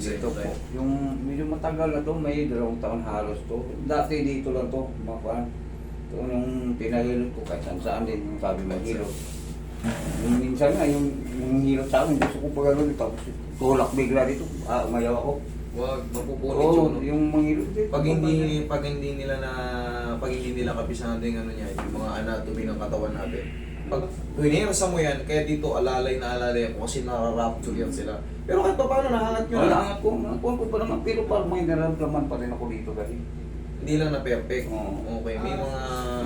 ito. po. Yung medyo matagal na to, may dalawang taon halos to. Dati dito lang to, makuha. Ito nung pinahilot ko kahit saan saan din, yung sabi mo hilot. Yung minsan nga, yung, yung hilot sa akin, gusto ko pa gano'n, tapos tulak bigla dito, ah, umayaw ako. Wag, mapupunit Oo, yun. yung manghilot dito. Pag hindi pag hindi nila na pag hindi nila kapisado yung ano niya, yung mga anatomy ng katawan natin. Pag pinirsa mo yan, kaya dito alalay na alalay ako kasi nararapture yan sila. Pero kahit pa paano nahangat nyo na. nga po, nakuha ko pa naman, pero parang may nararamdaman pa rin ako dito kasi. Hindi lang na perfect. Oo. Okay, may mga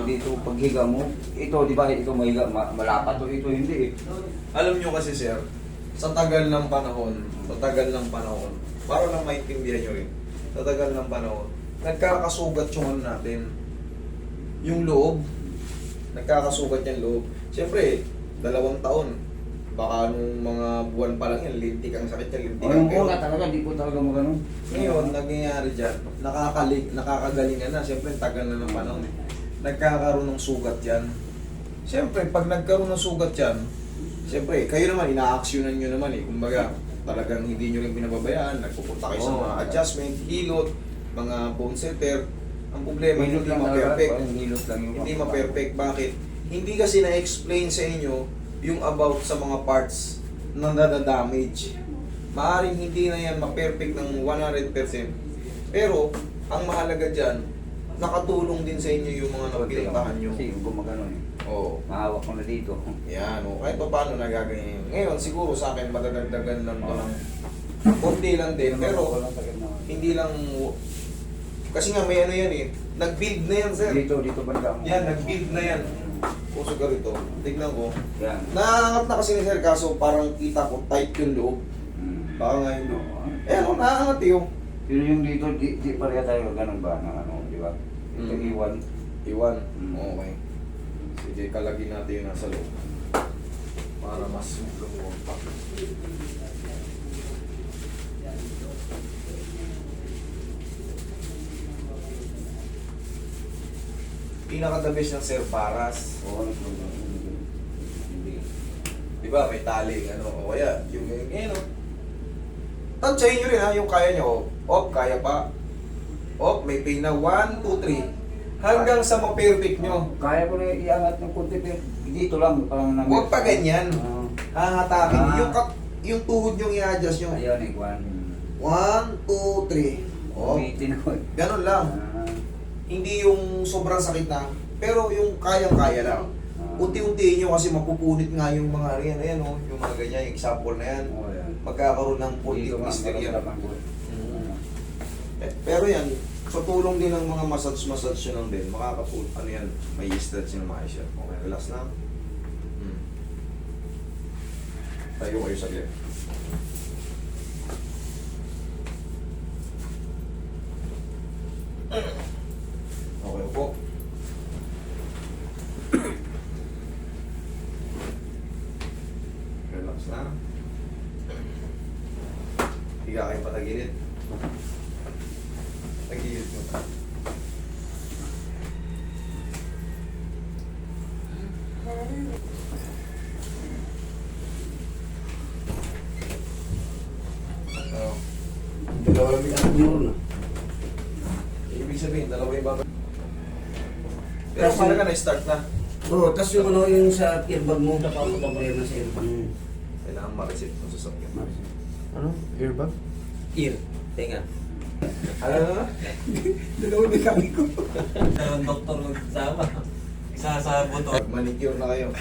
Dito paghiga mo, ito di ba, ito mahiga, ma- malapa to, ito hindi eh. Alam nyo kasi sir, sa tagal ng panahon, sa tagal ng panahon, para lang maintindihan nyo rin, sa tagal ng panahon, nagkakasugat yung ano natin, yung loob, nagkakasugat yung loob. Siyempre, dalawang taon, baka nung mga buwan pa lang yan, lintik ang sakit yan, lintik ang yung una talaga, di ko talaga magano. ngayon, nangyayari dyan, nakakalig, nakakagalingan na. Siyempre, tagal na ng panahon. eh. Nagkakaroon ng sugat yan. Siyempre, pag nagkaroon ng sugat yan, siyempre, kayo naman, ina-actionan nyo naman eh. Kumbaga, talagang hindi nyo rin pinababayaan. Nagpupunta kayo sa Oo. mga adjustment, hilot, mga bone center. Ang problema, Hilot hindi lang talaga, ma-perfect. parang hilot lang yung Hindi ma-perfect. Bakit? Hindi kasi na-explain sa inyo yung about sa mga parts na nadadamage. Maaring hindi na yan ma-perfect ng 100%. Pero, ang mahalaga dyan, nakatulong din sa inyo yung mga napinuntahan nyo. Kasi yung gumagano eh. Oo. Mahawak ko na dito. Yan, o. Kahit pa paano nagaganyan. Ngayon, siguro sa akin, madadagdagan lang Oo. ng konti lang din. Pero, sakit na. hindi lang... Kasi nga, may ano yan eh. Nag-build na yan, sir. Dito, dito banda mo. Yan, nag-build na yan. Puso ka rito. Tignan ko. Yan. Naangat na kasi ni Sir kaso parang kita ko tight yung loob. Hmm. Baka nga yung loob. Eh ano, naangat yung Yun yung dito, di, di pareha tayo ganun ba na ano, di ba? Ito Mm. iwan. iwan. Mm. Okay. Sige, kalagin natin yung nasa loob. Para mas lumuwag pa. Pinaka-the best ng Sir Paras. Oo. Di ba, may tali, ano, o kaya, yung, yung, yung, ano. Tansyahin nyo rin ha, yung kaya nyo. Op, kaya pa. Op, may pain na 1, 2, 3. Hanggang sa ma-perfect nyo. Kaya ko na iangat ng konti pero dito lang parang nang Huwag pa ganyan. Oo. Hahatakin. Ah. Yung, kat- yung tuhod nyo i-adjust nyo. Ayun, iguan. 1, 2, 3. Op. Eh. Ganun lang. Ah, Hindi yung sobrang sakit na. Pero yung kayang-kaya lang. ah. Unti-unti nyo kasi mapupunit nga yung mga ayan, ayan o, yung mga ganyan, yung example na yan. Oo, yan. Magkakaroon ng nga, mystery yan. Mm. Eh, pero yan, sa tulong din ng mga massage-massage yun lang din, makakapul, ano yan, may stretch yung maayos yan. Okay, relax na. Hmm. Tayo kayo saglit. Okay po. Relax na. Higa kayo patagilid. Tagilid mo. Dalawa yung muro na. Ibig sabihin, dalawa yung babay. Pero Kasi- mahalaga na start na. Oo, tapos yung ano yung sa earbag mo, problema sa earbag mo. Kailangan ma-receive kung sasakyan. Ano? Earbag? Ear, tenga. Ano na? Dalawa din kami ko. Dalawang doktor magsama. Isa sa buto. Manicure na kayo.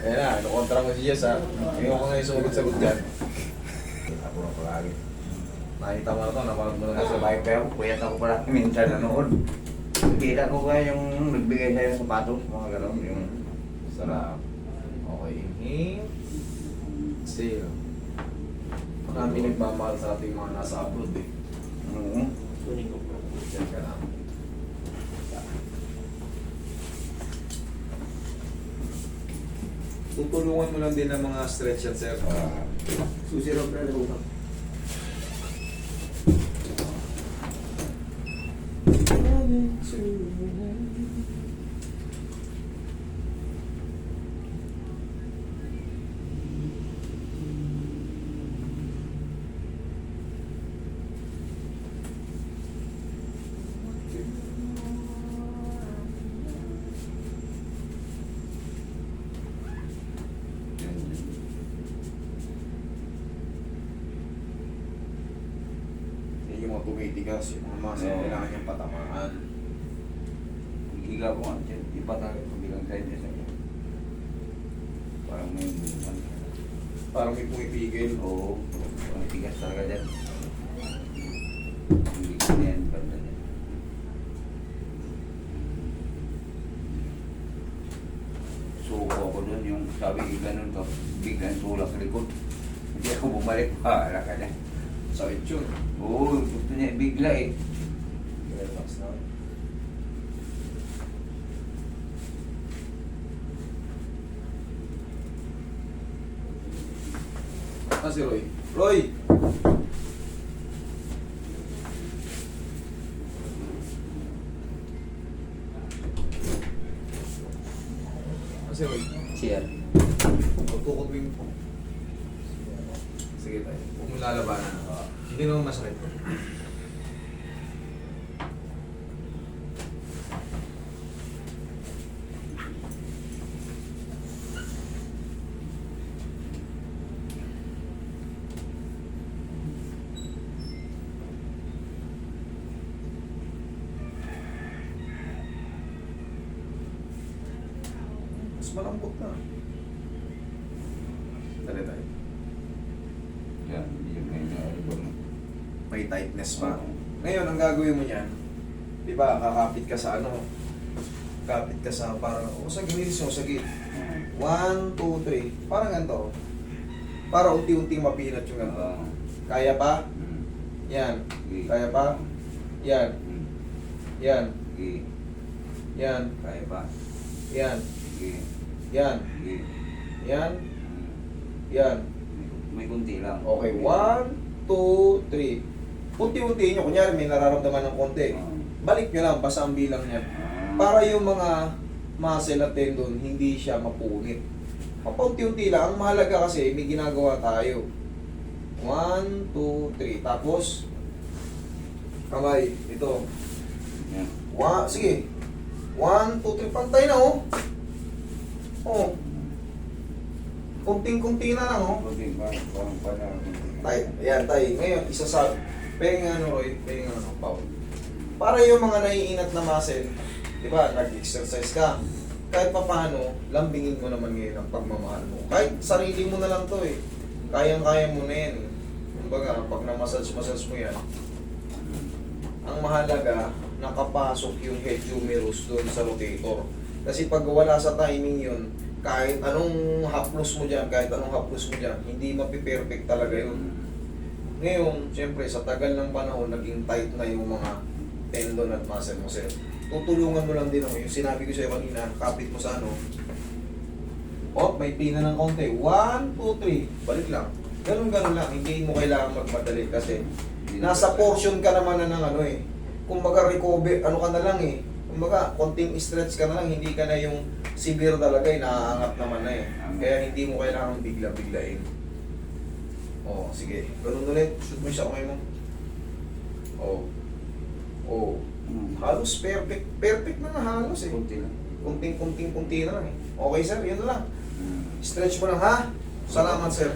Ayan na, ano kontra mo si Jess ha. Ngayon ko ngayon sumagot-sagot dyan. Ako na palagi. Nakita mo na to, napanood mo na kasi. may pero puyat ako pala minsan nanood. Kita ko ba yung nagbigay sa'yo ng sapatos, mga gano'n, yung Sarap. Okay, inhale. Exhale. Marami nagmamahal sa ating mga nasa abroad eh. Oo. Diyan ka na. Tutulungan mo lang din ng mga stretch yan, sir. Ah, Susirap na yung mga tumitigas, yung mga masa yeah. kailangan niyang patamaan. Higa ko nga. Iba talaga kung bilang tayo dyan. Parang may ano, Parang may pumipigil. Oo. Parang tigas talaga dyan. Hindi ko na yan. Banda dyan. Suko ako doon yung sabi ko ganun to. Biglang tulak sa likod. Hindi ako bumalik. Ah, ala ka na. Sakit yun. Oo, gusto niya bigla eh. Relax na. Ah, si Roy. Roy! Ah, si Roy. Siya. Tutukot mo yung... Sige tayo. Huwag mo lalabanan. Hindi naman masakit. Mas malambot na. Dali tayo. Yan, yung may nalibon. May tightness pa. Oo. Ngayon, ang gagawin mo niyan, di ba, kakapit ka sa ano, kapit ka sa parang, o sa gilid mo, sa gilid. One, two, three. Parang ganito. Para unti-unting mapinat yung ganito. Oo. Kaya pa? Hmm. Yan. Sige. Kaya pa? Yan. Hmm. Yan. Sige. Yan. Kaya pa. Yan. Sige. Yan. Yan. Yan. May kunti lang. Okay. One, two, three. Unti-unti nyo. Kunyari, may nararamdaman ng konti. Balik nyo lang, basta ang bilang niya. Para yung mga muscle at tendon, hindi siya mapunit. Papunti-unti lang. Ang mahalaga kasi, may ginagawa tayo. One, two, three. Tapos, kamay. Ito. One, sige. One, two, three. Pantay na, oh. Oh. Kunting-kunti na lang, oh. Kunti pa. Parang pala. Tay, ayan, tay. Ngayon, isa sa... Penga ano, Roy? Penga ano, Paul. Para yung mga naiinat na muscle, di ba, nag-exercise ka, kahit pa paano, lambingin mo naman ngayon ang pagmamahal mo. Kahit sarili mo na lang to eh. Kayang-kaya mo na yan eh. Kumbaga, pag na-massage-massage mo yan, ang mahalaga, nakapasok yung head humerus doon sa rotator. Kasi pag wala sa timing yun, kahit anong haplos mo dyan, kahit anong haplos mo dyan, hindi mapiperfect talaga yun. Ngayon, siyempre, sa tagal ng panahon, naging tight na yung mga tendon at muscle mo, sir. Tutulungan mo lang din ako. Yung sinabi ko sa'yo kanina, kapit mo sa ano. Oh, may pina ng konti. One, two, three. Balik lang. Ganun-ganun lang. Hindi mo kailangan magmadali kasi nasa portion ka naman na ng ano eh. Kung maga recover, ano ka na lang eh. Kung maga, konting stretch ka na lang, hindi ka na yung severe talaga naaangat naman na eh. Kaya hindi mo kailangan bigla-biglain. Oo, sige. Ganun ulit. Shoot mo siya kamay mo. Oo. Oo. Hmm. Halos perfect. Perfect na nga halos eh. Kunti lang. Kunting-kunting-kunti na lang eh. Okay sir, yun na lang. Hmm. Stretch mo lang ha. Salamat sir.